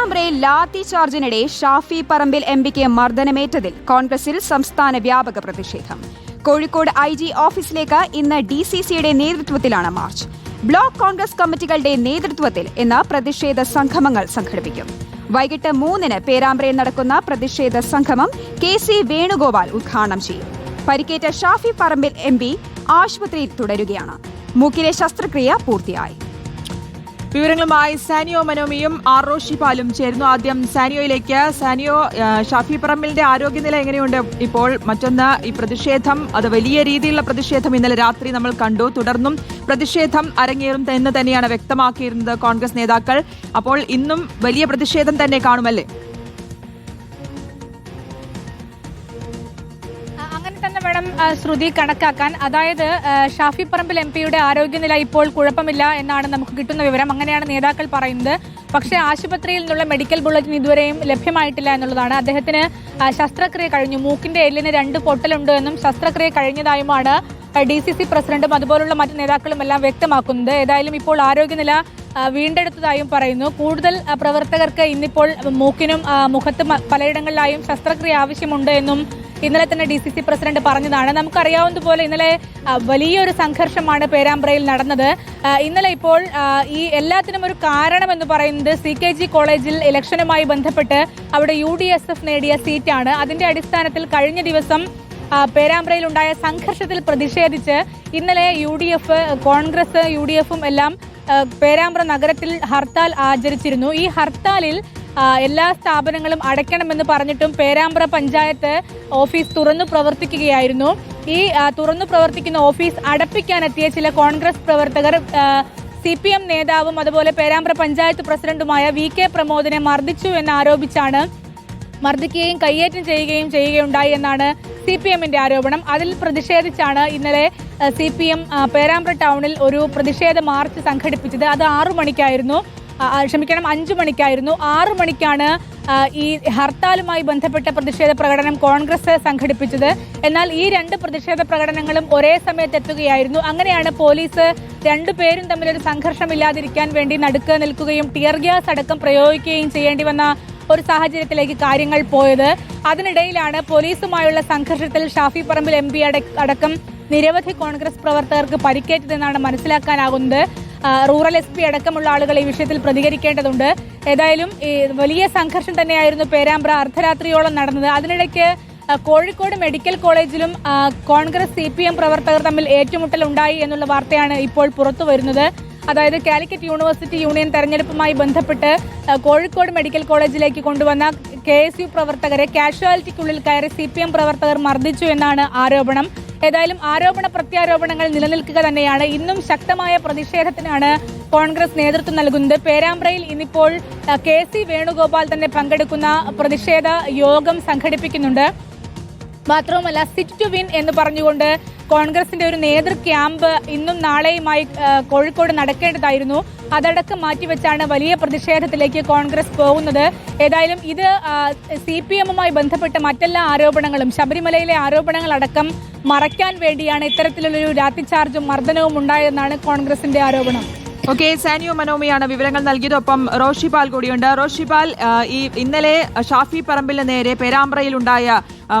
പേരാമ്പ്രയിൽ ലാത്തി ചാർജിനിടെ ഷാഫി പറമ്പിൽ എം പിക്ക് മർദ്ദനമേറ്റതിൽ കോൺഗ്രസിൽ സംസ്ഥാന വ്യാപക പ്രതിഷേധം. കോഴിക്കോട് ഐ ജി ഓഫീസിലേക്ക് ഇന്ന് ഡി സി സിയുടെ നേതൃത്വത്തിലാണ് മാർച്ച്. ബ്ലോക്ക് കോൺഗ്രസ് കമ്മിറ്റികളുടെ നേതൃത്വത്തിൽ ഇന്ന് പ്രതിഷേധ സംഗമങ്ങൾ സംഘടിപ്പിക്കും. വൈകിട്ട് മൂന്നിന് പേരാമ്പ്രയിൽ നടക്കുന്ന പ്രതിഷേധ സംഗമം കെ സി വേണുഗോപാൽ ഉദ്ഘാടനം ചെയ്യും. പരിക്കേറ്റ ഷാഫി പറമ്പിൽ എം പി ആശുപത്രിയിൽ തുടരുകയാണ്. മൂക്കിലെ ശസ്ത്രക്രിയ പൂർത്തിയായി. വിവരങ്ങളുമായി സാനിയോ മനോമിയും ആർ റോഷിപാലും ചേരുന്നു. ആദ്യം സാനിയോയിലേക്ക്. സാനിയോ ഷാഫി പറമ്പിലിന്റെ ആരോഗ്യനില എങ്ങനെയുണ്ട്? ഇപ്പോൾ മറ്റൊന്ന് ഈ പ്രതിഷേധം അത് വലിയ രീതിയിലുള്ള പ്രതിഷേധം ഇന്നലെ രാത്രി നമ്മൾ കണ്ടു. തുടർന്നും പ്രതിഷേധം അരങ്ങേറും എന്ന് തന്നെയാണ് വ്യക്തമാക്കിയിരുന്നത് കോൺഗ്രസ് നേതാക്കൾ. അപ്പോൾ ഇന്നും വലിയ പ്രതിഷേധം തന്നെ കാണുമല്ലേ ശ്രുതി കണക്കാക്കാൻ. അതായത് ഷാഫി പറമ്പിൽ എം പിയുടെ ആരോഗ്യനില ഇപ്പോൾ കുഴപ്പമില്ല എന്നാണ് നമുക്ക് കിട്ടുന്ന വിവരം. അങ്ങനെയാണ് നേതാക്കൾ പറയുന്നത്. പക്ഷേ ആശുപത്രിയിൽ നിന്നുള്ള മെഡിക്കൽ ബുള്ളറ്റിൻ ഇതുവരെയും ലഭ്യമായിട്ടില്ല എന്നുള്ളതാണ്. അദ്ദേഹത്തിന് ശസ്ത്രക്രിയ കഴിഞ്ഞു. മൂക്കിന്റെ എല്ലിന് രണ്ട് പൊട്ടലുണ്ട് എന്നും ശസ്ത്രക്രിയ കഴിഞ്ഞതായുമാണ് ഡി സി സി പ്രസിഡന്റും അതുപോലുള്ള മറ്റ് നേതാക്കളും എല്ലാം വ്യക്തമാക്കുന്നത്. ഏതായാലും ഇപ്പോൾ ആരോഗ്യനില വീണ്ടെടുത്തതായും പറയുന്നു. കൂടുതൽ പ്രവർത്തകർക്ക് ഇന്നിപ്പോൾ മൂക്കിനും മുഖത്തും പലയിടങ്ങളിലായും ശസ്ത്രക്രിയ ആവശ്യമുണ്ട് എന്നും ഇന്നലെ തന്നെ ഡി സി സി പ്രസിഡന്റ് പറഞ്ഞതാണ്. നമുക്കറിയാവുന്നതുപോലെ ഇന്നലെ വലിയൊരു സംഘർഷമാണ് പേരാമ്പ്രയിൽ നടന്നത്. ഇന്നലെ ഇപ്പോൾ ഈ എല്ലാത്തിനും ഒരു കാരണം എന്ന് പറയുന്നത് സി കെ ജി കോളേജിൽ ഇലക്ഷനുമായി ബന്ധപ്പെട്ട് അവിടെ യു ഡി എസ് എഫ് നേടിയ സീറ്റാണ്. അതിന്റെ അടിസ്ഥാനത്തിൽ കഴിഞ്ഞ ദിവസം പേരാമ്പ്രയിലുണ്ടായ സംഘർഷത്തിൽ പ്രതിഷേധിച്ച് ഇന്നലെ U D F Congress U D എഫും എല്ലാം പേരാമ്പ്ര നഗരത്തിൽ ഹർത്താൽ ആചരിച്ചിരുന്നു. ഈ ഹർത്താലിൽ എല്ലാ സ്ഥാപനങ്ങളും അടയ്ക്കണമെന്ന് പറഞ്ഞിട്ടും പേരാമ്പ്ര പഞ്ചായത്ത് ഓഫീസ് തുറന്നു പ്രവർത്തിക്കുകയായിരുന്നു. ഈ തുറന്നു പ്രവർത്തിക്കുന്ന ഓഫീസ് അടപ്പിക്കാനെത്തിയ ചില കോൺഗ്രസ് പ്രവർത്തകർ സി പി എം നേതാവും അതുപോലെ പേരാമ്പ്ര പഞ്ചായത്ത് പ്രസിഡന്റുമായ വി കെ പ്രമോദിനെ മർദ്ദിച്ചു എന്നാരോപിച്ചാണ് മർദ്ദിക്കുകയും കയ്യേറ്റം ചെയ്യുകയും ചെയ്യുകയുണ്ടായി എന്നാണ് സി പി എമ്മിന്റെ ആരോപണം. അതിൽ പ്രതിഷേധിച്ചാണ് ഇന്നലെ സി പി എം പേരാമ്പ്ര ടൗണിൽ ഒരു പ്രതിഷേധ മാർച്ച് സംഘടിപ്പിച്ചത്. അത് ആറു മണിക്കായിരുന്നു. ക്ഷമിക്കണം അഞ്ചു മണിക്കായിരുന്നു. ആറു മണിക്കാണ് ഈ ഹർത്താലുമായി ബന്ധപ്പെട്ട പ്രതിഷേധ പ്രകടനം കോൺഗ്രസ് സംഘടിപ്പിച്ചത്. എന്നാൽ ഈ രണ്ട് പ്രതിഷേധ പ്രകടനങ്ങളും ഒരേ സമയത്ത് എത്തുകയായിരുന്നു. അങ്ങനെയാണ് പോലീസ് രണ്ടുപേരും തമ്മിലൊരു സംഘർഷമില്ലാതിരിക്കാൻ വേണ്ടി നടുക്ക് നിൽക്കുകയും ടിയർ ഗ്യാസ് അടക്കം പ്രയോഗിക്കുകയും ചെയ്യേണ്ടി വന്ന ഒരു സാഹചര്യത്തിലേക്ക് കാര്യങ്ങൾ പോയത്. അതിനിടയിലാണ് പോലീസുമായുള്ള സംഘർഷത്തിൽ ഷാഫി പറമ്പിൽ എം പി അടക്കം നിരവധി കോൺഗ്രസ് പ്രവർത്തകർക്ക് പരിക്കേറ്റതെന്നാണ് മനസ്സിലാക്കാനാകുന്നത്. റൂറൽ എസ് പി അടക്കമുള്ള ആളുകൾ ഈ വിഷയത്തിൽ പ്രതികരിക്കേണ്ടതുണ്ട്. ഏതായാലും വലിയ സംഘർഷം തന്നെയായിരുന്നു പേരാമ്പ്ര അർദ്ധരാത്രിയോളം നടന്നത്. അതിനിടയ്ക്ക് കോഴിക്കോട് മെഡിക്കൽ കോളേജിലും കോൺഗ്രസ് സി പി എം പ്രവർത്തകർ തമ്മിൽ ഏറ്റുമുട്ടൽ ഉണ്ടായി എന്നുള്ള വാർത്തയാണ് ഇപ്പോൾ പുറത്തു വരുന്നത്. അതായത് കാലിക്കറ്റ് യൂണിവേഴ്സിറ്റി യൂണിയൻ തെരഞ്ഞെടുപ്പുമായി ബന്ധപ്പെട്ട് കോഴിക്കോട് മെഡിക്കൽ കോളേജിലേക്ക് കൊണ്ടുവന്ന കെ എസ് യു പ്രവർത്തകരെ കാഷ്വാലിറ്റിക്കുള്ളിൽ കയറി സി പി എം പ്രവർത്തകർ മർദ്ദിച്ചു എന്നാണ് ആരോപണം. ഏതായാലും ആരോപണ പ്രത്യാരോപണങ്ങൾ നിലനിൽക്കുക തന്നെയാണ്. ഇന്നും ശക്തമായ പ്രതിഷേധത്തിനാണ് കോൺഗ്രസ് നേതൃത്വം നൽകുന്നത്. പേരാമ്പ്രയിൽ ഇന്നിപ്പോൾ കെ സി വേണുഗോപാൽ തന്നെ പങ്കെടുക്കുന്ന പ്രതിഷേധ യോഗം സംഘടിപ്പിക്കുന്നുണ്ട്. മാത്രവുമല്ല സിറ്റ് ടു വിൻ എന്ന് പറഞ്ഞുകൊണ്ട് കോൺഗ്രസിന്റെ ഒരു നേതൃ ക്യാമ്പ് ഇന്നും നാളെയുമായി കോഴിക്കോട് നടക്കേണ്ടതായിരുന്നു. അതടക്കം മാറ്റിവെച്ചാണ് വലിയ പ്രതിഷേധത്തിലേക്ക് കോൺഗ്രസ് പോകുന്നത്. ഏതായാലും ഇത് സി പി എമ്മുമായി ബന്ധപ്പെട്ട മറ്റെല്ലാ ആരോപണങ്ങളും ശബരിമലയിലെ ആരോപണങ്ങളടക്കം മറയ്ക്കാൻ വേണ്ടിയാണ് ഇത്തരത്തിലുള്ളൊരു ലാത്തിചാർജും മർദ്ദനവും ഉണ്ടായതെന്നാണ് കോൺഗ്രസിന്റെ ആരോപണം. ഓക്കെ സാനിയോ മനോമിയാണ് വിവരങ്ങൾ നൽകിയത്. ഒപ്പം റോഷിപാൽ കൂടിയുണ്ട്. റോഷിപാൽ ഈ ഇന്നലെ ഷാഫി പറമ്പിലിന് നേരെ പേരാമ്പ്രയിലുണ്ടായ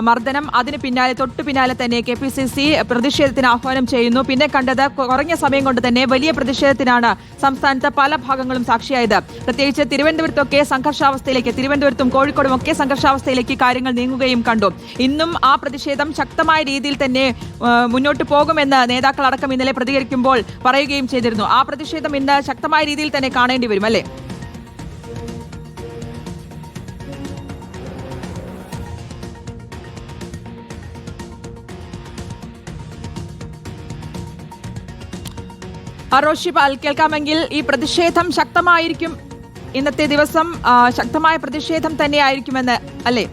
മർദ്ദനം. അതിന് പിന്നാലെ തൊട്ടു പിന്നാലെ തന്നെ കെ പി സി സി പ്രതിഷേധത്തിന് ആഹ്വാനം ചെയ്യുന്നു. പിന്നെ കണ്ടത് കുറഞ്ഞ സമയം കൊണ്ട് തന്നെ വലിയ പ്രതിഷേധത്തിനാണ് സംസ്ഥാനത്ത് പല ഭാഗങ്ങളും സാക്ഷിയായത്. പ്രത്യേകിച്ച് തിരുവനന്തപുരത്തൊക്കെ സംഘർഷാവസ്ഥയിലേക്ക് തിരുവനന്തപുരത്തും കോഴിക്കോടും ഒക്കെ സംഘർഷാവസ്ഥയിലേക്ക് കാര്യങ്ങൾ നീങ്ങുകയും കണ്ടു. ഇന്നും ആ പ്രതിഷേധം ശക്തമായ രീതിയിൽ തന്നെ മുന്നോട്ട് പോകുമെന്ന് നേതാക്കൾ അടക്കം ഇന്നലെ പ്രതികരിക്കുമ്പോൾ പറയുകയും ചെയ്തിരുന്നു. ആ പ്രതിഷേധം ഇന്ന് ശക്തമായ രീതിയിൽ തന്നെ കാണേണ്ടി വരും അല്ലേ? റോഷിപാൽ കേൾക്കാമെങ്കിൽ ഈ പ്രതിഷേധം ശക്തമായിരിക്കും. ഇന്നത്തെ ദിവസം ശക്തമായ പ്രതിഷേധം തന്നെയായിരിക്കുമെന്ന് അല്ലേ?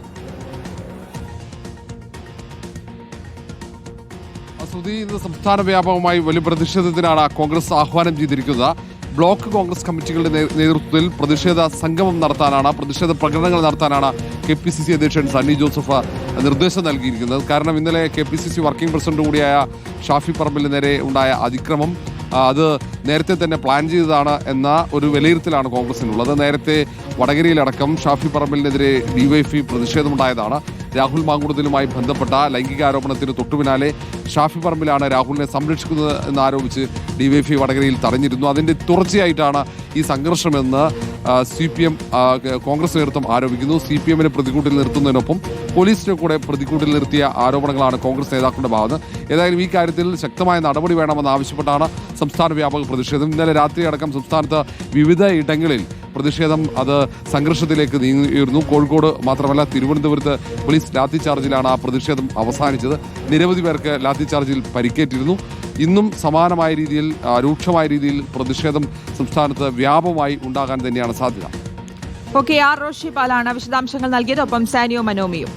സുധി ഇന്ന് സംസ്ഥാന വ്യാപകമായി വലിയ പ്രതിഷേധത്തിനാണ് കോൺഗ്രസ് ആഹ്വാനം ചെയ്തിരിക്കുന്നത്. ബ്ലോക്ക് കോൺഗ്രസ് കമ്മിറ്റികളുടെ നേതൃത്വത്തിൽ പ്രതിഷേധ സംഗമം നടത്താനാണ് പ്രതിഷേധ പ്രകടനങ്ങൾ നടത്താനാണ് കെ പി സി സി അധ്യക്ഷൻ സണ്ണി ജോസഫ് നിർദ്ദേശം നൽകിയിരിക്കുന്നത്. കാരണം ഇന്നലെ K P C C working president കൂടിയായ ഷാഫി പറമ്പിലിന് നേരെ ഉണ്ടായ അതിക്രമം അത് നേരത്തെ തന്നെ പ്ലാൻ ചെയ്തതാണ് എന്ന ഒരു വിലയിരുത്തലാണ് കോൺഗ്രസിനുള്ളത്. നേരത്തെ വടകരയിലടക്കം ഷാഫി പറമ്പലിനെതിരെ ഡിവൈഫി പ്രതിഷേധമുണ്ടായതാണ് രാഹുൽ മാങ്കുടത്തിലുമായി ബന്ധപ്പെട്ട ലൈംഗികാരോപണത്തിന് തൊട്ടുപിന്നാലെ ഷാഫി പറമ്പിലാണ് രാഹുലിനെ സംരക്ഷിക്കുന്നത് എന്നാരോപിച്ച് ഡിവൈഎഫ്ഐ വടകരയിൽ തടഞ്ഞിരുന്നു. അതിന്റെ തുടർച്ചയായിട്ടാണ് ഈ സംഘർഷമെന്ന് സി പി എം കോൺഗ്രസ് നേതൃത്വം ആരോപിക്കുന്നു. സി പി എമ്മിനെ പ്രതികൂട്ടിൽ നിർത്തുന്നതിനൊപ്പം പോലീസിനെ കൂടെ പ്രതികൂട്ടിൽ നിർത്തിയ ആരോപണങ്ങളാണ് കോൺഗ്രസ് നേതാക്കളുടെ ഭാഗത്ത്. ഏതായാലും ഈ കാര്യത്തിൽ ശക്തമായ നടപടി വേണമെന്ന് ആവശ്യപ്പെട്ടാണ് സംസ്ഥാന വ്യാപക പ്രതിഷേധം. ഇന്നലെ രാത്രി അടക്കം സംസ്ഥാനത്ത് വിവിധ ഇടങ്ങളിൽ പ്രതിഷേധം അത് സംഘർഷത്തിലേക്ക് നീങ്ങിയിരുന്നു. കോഴിക്കോട് മാത്രമല്ല തിരുവനന്തപുരത്ത് പോലീസ് ലാത്തി ചാർജിലാണ് ആ പ്രതിഷേധം അവസാനിച്ചത്. നിരവധി പേർക്ക് ലാത്തി ചാർജിൽ പരിക്കേറ്റിരുന്നു. ഇന്നും സമാനമായ രീതിയിൽ രൂക്ഷമായ രീതിയിൽ പ്രതിഷേധം സംസ്ഥാനത്ത് വ്യാപകമായി ഉണ്ടാകാൻ തന്നെയാണ് സാധ്യത. ഓക്കെ ആർ റോഷി പാലാണ് വിശദാംശങ്ങൾ നൽകിയത്. ഒപ്പം സാനിയോ മനോമിയും.